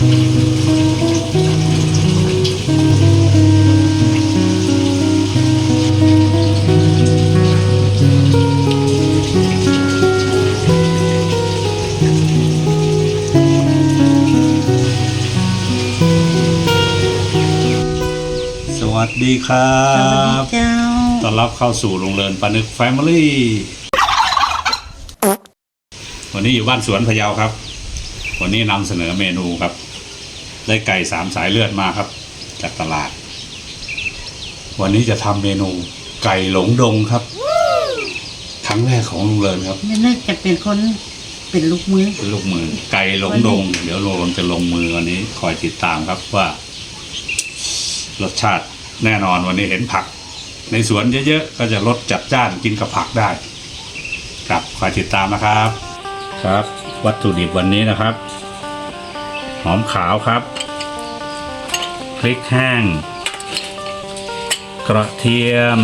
สวัสดีครัสวัสดีบเจ้าต้อนรับเข้าสู่โรงเรียนปานึกแฟมิลี่ วันนี้อยู่บ้านสวนพะเยาครับ วันนี้นำเสนอเมนูครับ ได้ไก่สามสายเลือดมาครับ จากตลาด วันนี้จะทำเมนูไก่หลงดงครับ ครั้งแรกของโรงเรียนครับไม่น่าจะเป็นคนเป็นลูกมือ ลูกมือ ไก่หลงดง เดี๋ยวโรงจะลงมือวันนี้คอยติดตามครับว่า รสชาติแน่นอนวันนี้เห็นผัก ในสวนเยอะๆก็จะรสจัดจ้านกินกับผักได้ ครับคอยติดตามนะครับ ครับ วัตถุดิบวันนี้นะครับ หอมขาวครับ พริกแห้ง กระเทียม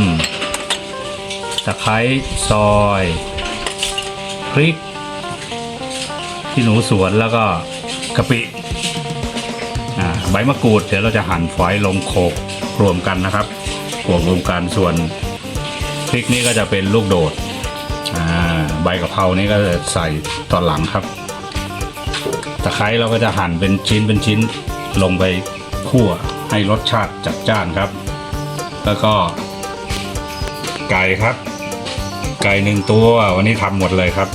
ตะไคร้ซอย พริก ที่หนูสวนแล้วก็กะปิใบมะกรูดเดี๋ยวเราจะหั่นฝอยลงโขกรวมกันนะครับโขกรวมกันส่วนพริกนี่ก็จะเป็นลูกโดดใบกะเพรานี่ก็จะใส่ตอนหลังครับ ตะไคร้เราก็จะหั่นเป็นชิ้นเป็นชิ้นลงไป คั่วให้รสชาติจัดจ้านครับ แล้วก็ ไก่ครับ ไก่หนึ่งตัววันนี้ทำหมดเลยครับ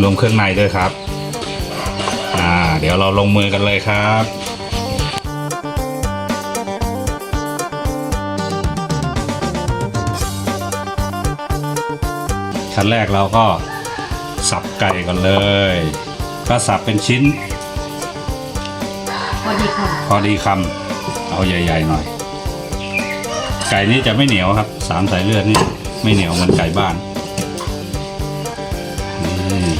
รวมเครื่องในด้วยครับ อ่า เดี๋ยวเราลงมือกันเลยครับขั้นแรกเราก็สับไก่ก่อนเลย ก็สับเป็นชิ้น พอดีค่ะพอดีคำเอาใหญ่ๆหน่อย ไก่นี้จะไม่เหนียวครับสามสายเลือดนี่ไม่เหนียวเหมือนไก่บ้านนี่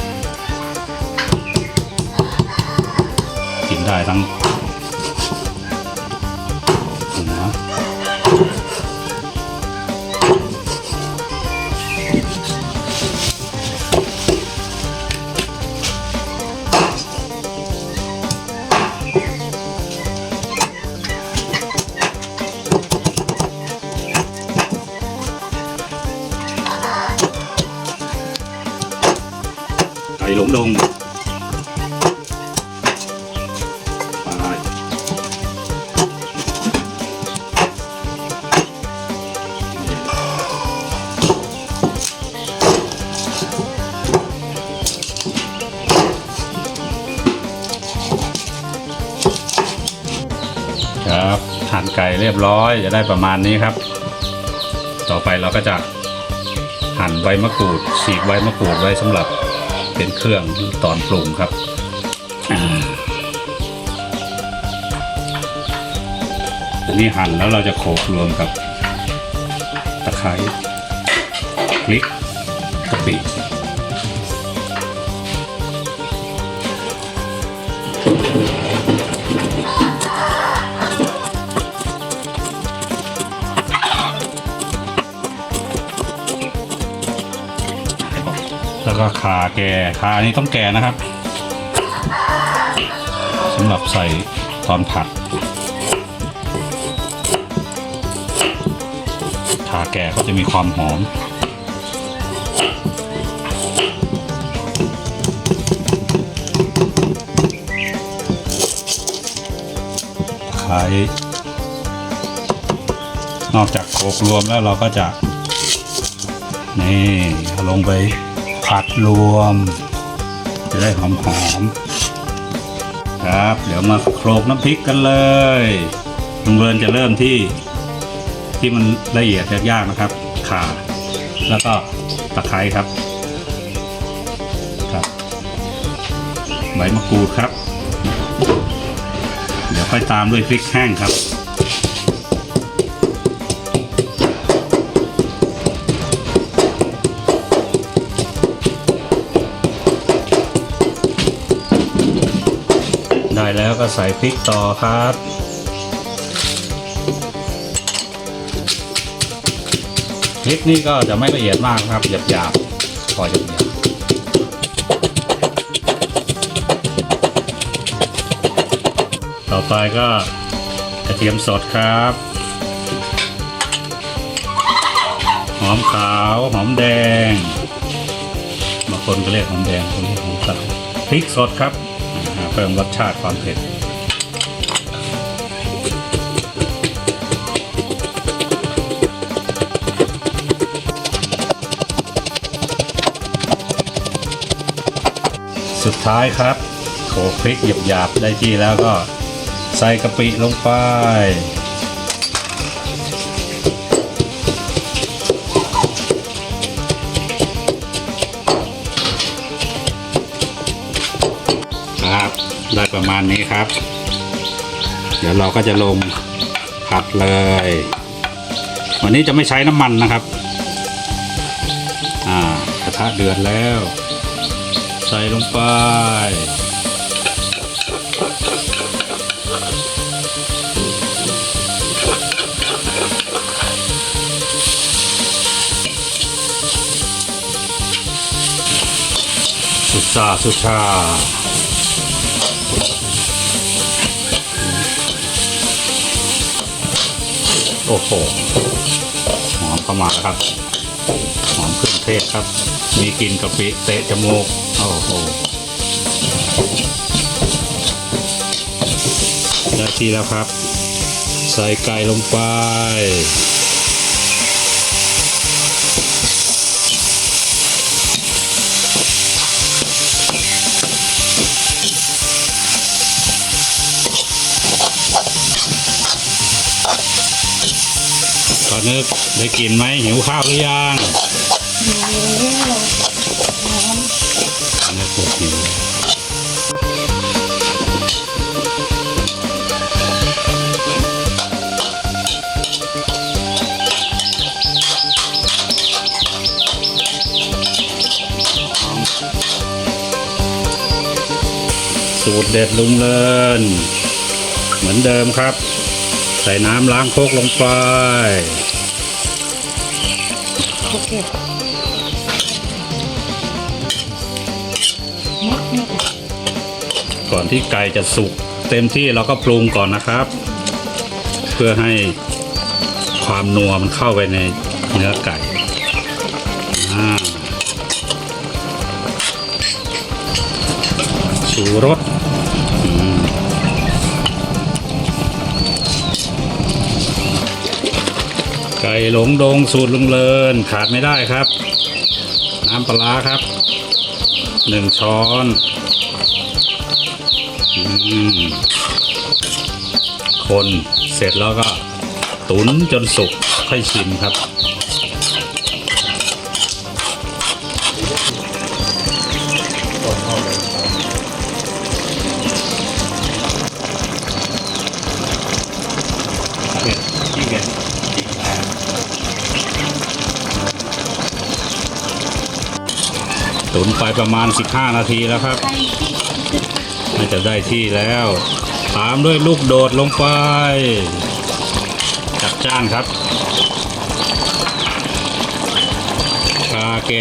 กินได้ทั้ง ไก่หลงดงไปครับหั่นไก่เรียบร้อยจะได้ประมาณนี้ครับ ต่อไปเราก็จะหั่นใบมะกรูดฉีกใบมะกรูดไว้สำหรับ เป็นเครื่องตอนปรุงครับอันนี้หั่นแล้วเราจะโขลกรวมกับ ตะไคร้พริกกะปิ แล้วก็ขาแก่ขาอันนี้ต้องแก่นะครับสำหรับใส่ตอนผัดขาแก่ก็จะมีความหอมไข่นอกจากโขลกรวมแล้วเราก็จะ นี่ลงไป ผัดรวม จะได้หอมหอมๆครับ เดี๋ยวมาโขลกน้ำพริกกันเลยลุงเรินจะเริ่มที่ ที่มันละเอียดยากๆนะครับ ข่า แล้วก็ตะไคร้ครับครับใบมะกรูดครับ เดี๋ยวค่อยตามด้วยพริกแห้งครับ ได้แล้วก็ใส่พริกต่อครับ พริกนี่ก็จะไม่ละเอียดมากครับหยาบๆพอหยาบต่อไปก็กระเทียมสดครับ หอมขาว หอมแดงบางคนก็เรียกหอมแดงคนเรียกหอมขาวพริกสดครับ เพิ่มรสชาติความเผ็ดสุดท้ายครับโขลกพริกหยาบๆได้ที่แล้วก็ใส่กะปิลงไป ได้ประมาณนี้ครับ เดี๋ยวเราก็จะลงผัดเลย วันนี้จะไม่ใช้น้ำมันนะครับ อ่ากระทะเดือดแล้ว ใส่ลงไปสุดซาสุดชา โอ้โหหอมเข้ามาแล้วครับ หอมเครื่องเทศครับ มีกลิ่นกะปิเตะจมูก โอ้โหได้ที่แล้วครับ ใส่ไก่ลงไป นึกได้กินไหมหิวข้าวหรือยังนึกปวดหิวสูตรเด็ดลุงเลิน เหมือนเดิมครับ ใส่น้ำล้างโคกลงไป โอเคก่อนที่ไก่จะสุกเต็มที่เราก็ปรุงก่อนนะครับ เพื่อให้ความนัวมันเข้าไปในเนื้อไก่ชูรส ไก่หลงดงสูตรลุงเลินขาดไม่ได้ครับ น้ำปลาครับหนึ่งช้อนอคนเสร็จแล้วก็ ตุ๋นจนสุกค่อยชิมครับ ตุ๋นไปประมาณ 15 นาทีแล้วครับน่าจะได้ที่แล้ว ตามด้วยลูกโดดลงไป จัดจ้านครับชาแก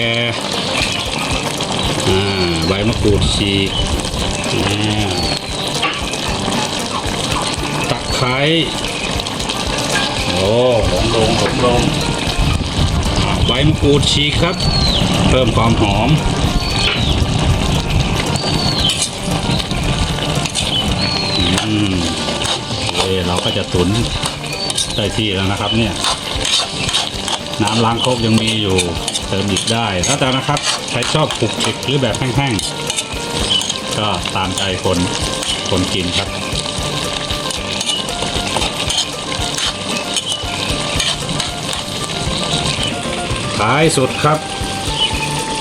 อ่าใบมะกรูดฉีกอ่าตะไคร้โอ้หลงลงหลงลงอ่าใบมะกรูดฉีกครับ เพิ่มความหอม จะตุนได้ที่แล้วนะครับเนี่ย น้ำล้างโคกยังมีอยู่เติมอีกได้แล้วแต่นะครับใครชอบปลุกจิกหรือแบบแห้งๆ ก็ตามใจคนคนกินครับท้ายสุดครับ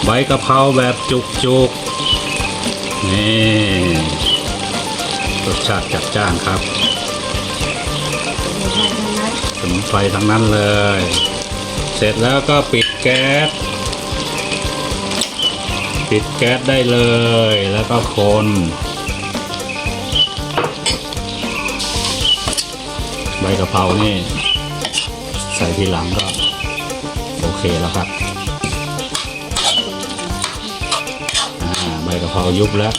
ใบกะเพราแบบจุกๆนี่รสชาติจัดจ้านครับ สมุนไพรทั้งนั้นเลย เสร็จแล้วก็ปิดแก๊ส ปิดแก๊สได้เลย แล้วก็คนใบกะเพรานี่ ใส่ทีหลังก็ โอเคแล้วครับใบกะเพรายุบแล้ว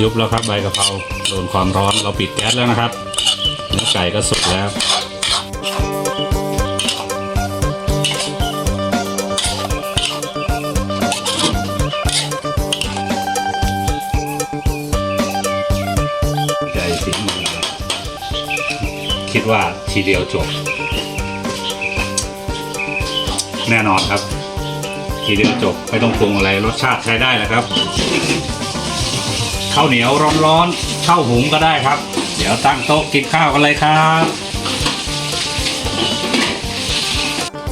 ยุบแล้วครับใบกะเพราโดนความร้อนเราปิดแก๊สแล้วนะครับเนื้อไก่ก็สุกแล้วใจฝีมือคิดว่าทีเดียวจบ แน่นอนครับ ทีเดียวจบไม่ต้องปรุงอะไรรสชาติใช้ได้แล้วครับ ข้าวเหนียวร้อนๆข้าวหุงก็ได้ครับ เดี๋ยวตั้งโต๊ะกินข้าวกันเลยครับ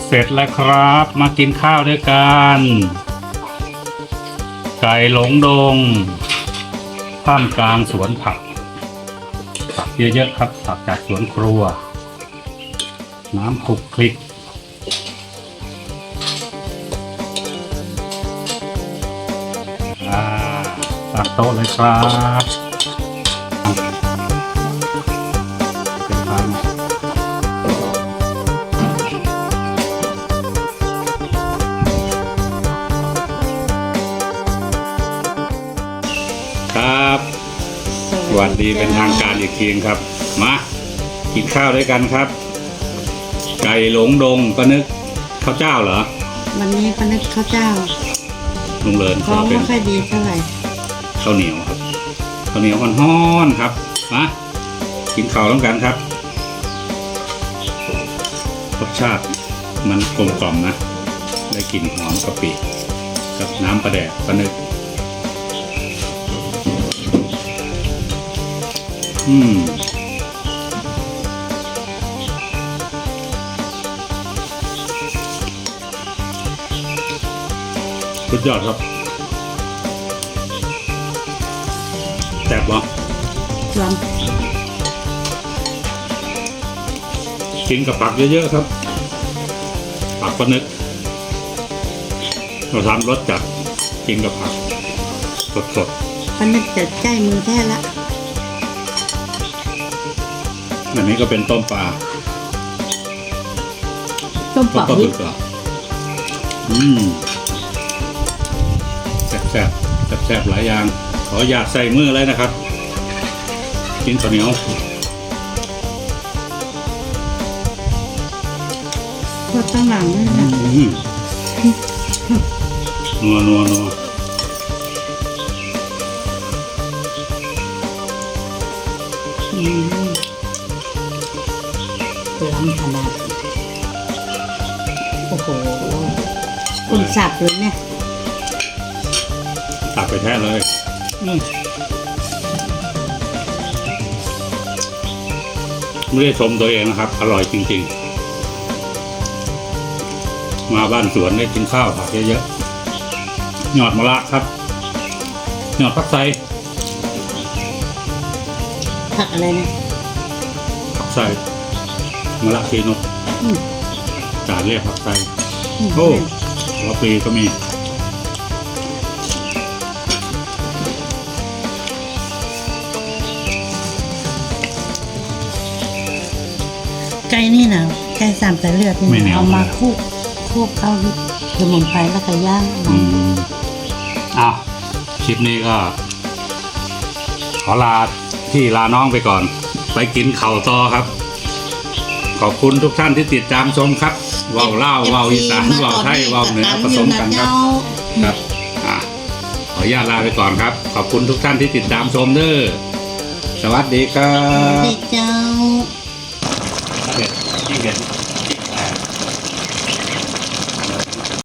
เสร็จแล้วครับมากินข้าวด้วยกัน ไก่หลงดงท่ามกลางสวนผัก ผักเยอะๆครับผักจากสวนครัว น้ำคลุกคลิก ตั้งโต๊ะเลยครับเป็นทางครับสวัสดีเป็นทางการอีกทีครับ มา กินข้าวด้วยกันครับ ไก่หลงดงก็นึกข้าวเจ้าเหรอ วันนี้ก็นึกข้าวเจ้าลุงเลินขท้อองเป็ไม่นค่อยดีเท่าไหร่ ข้าวเหนียวครับข้าวเหนียวฮ้อนๆครับมากินข้าวต้องกันครับรสชาติมันกลมกล่อมนะ ได้กลิ่นหอมกะปิกับน้ำปลาแดกปลานึกอืมสุดยอดครับ แซ่บบ่ลองกินกับผักเยอะๆครับผักปลานึกเราทำรสจัดกินกับผักสดก็นึกจะใกล้มือแท้ละๆอันนี้ก็เป็นต้มปลาต้มต้ปมอกปลานิบึดกเหรออืมแซ่บแซ่บแซ่บแซ่บๆหลายอย่างข ออยากใส่มือเลยนะครับ กินข้าวเหนียวก็ตั้งหลังนี่นะอืมนัวนัวนัวอืมล้ำขนาดโอ้โหคุณสับเลยเนี่ย ตักไปแท้เลย นี่ไม่ได้ชมตัวเองนะครับ อร่อยจริง ๆ มาบ้านสวนได้กินข้าวผักเยอะๆหยอดมะระครับ หยอดผักไทยผักอะไรนะผักไทยมะระชีนกอืมจานเรียกผักไทยอืมโอ้หัวปลีก็มี ไก่นี่นะไก่สามสายเลือดนี่ไม่เหนียว เอามาคลุกคลุกเข้าสมุนไพรแล้วก็ย่างอืมอ้าวคลิปนี้ก็ ขอลาที่ลาน้องไปก่อน ไปกินเข่าวต่อครับ ขอบคุณทุกท่านที่ติดตามชมครับเว่าวเล่าวว่าวอีสานว่าวไทยว่าวเหนือผสมกันครับ ครับอะขออนุญาตลาไปก่อนครับ ขอบคุณทุกท่านที่ติดตามชมเด้อสวัสดีครัสวัสบ ดีเจ้า again.